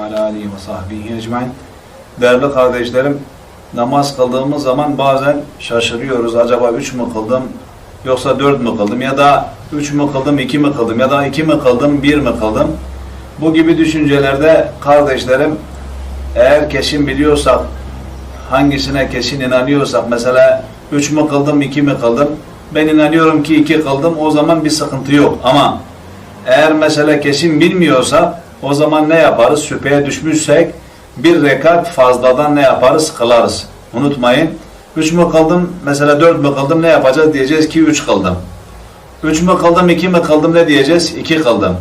ve alihi ve sahbihi ecmain. Değerli kardeşlerim, namaz kıldığımız zaman bazen şaşırıyoruz. Acaba üç mü kıldım yoksa dört mü kıldım ya da üç mü kıldım, iki mi kıldım ya da iki mi kıldım, bir mi kıldım? Bu gibi düşüncelerde kardeşlerim eğer kesin biliyorsak hangisine kesin inanıyorsak mesela üç mü kıldım, iki mi kıldım ben inanıyorum ki iki kıldım o zaman bir sıkıntı yok ama eğer mesela kesin bilmiyorsak o zaman ne yaparız? Şüpheye düşmüşsek bir rekat fazladan ne yaparız? Kılarız. Unutmayın. Üç mü kıldım? Mesela dört mü kıldım? Ne yapacağız? Diyeceğiz ki üç kıldım. Üç mü kıldım? iki mi kıldım? Ne diyeceğiz? İki kıldım.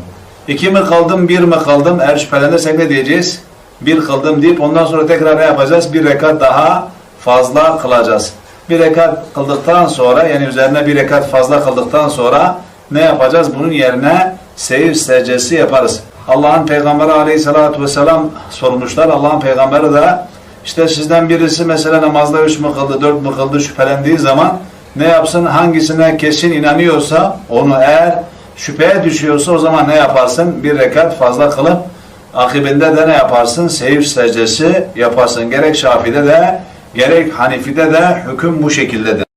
İki mi kıldım? Bir mi kıldım? Eğer şüphelenirsek ne diyeceğiz? Bir kıldım deyip ondan sonra tekrar ne yapacağız? Bir rekat daha fazla kılacağız. Bir rekat kıldıktan sonra yani üzerine bir rekat fazla kıldıktan sonra ne yapacağız? Bunun yerine seyir secdesi yaparız. Allah'ın Peygamberi aleyhissalatü vesselam sormuşlar. Allah'ın Peygamberi de işte sizden birisi mesela namazda üç mü kıldı, dört mü kıldı şüphelendiği zaman ne yapsın? Hangisine kesin inanıyorsa onu eğer şüpheye düşüyorsa o zaman ne yaparsın? Bir rekat fazla kılıp akibinde de ne yaparsın? Seyir secdesi yaparsın. Gerek Şafi'de de gerek Hanifi'de de hüküm bu şekildedir.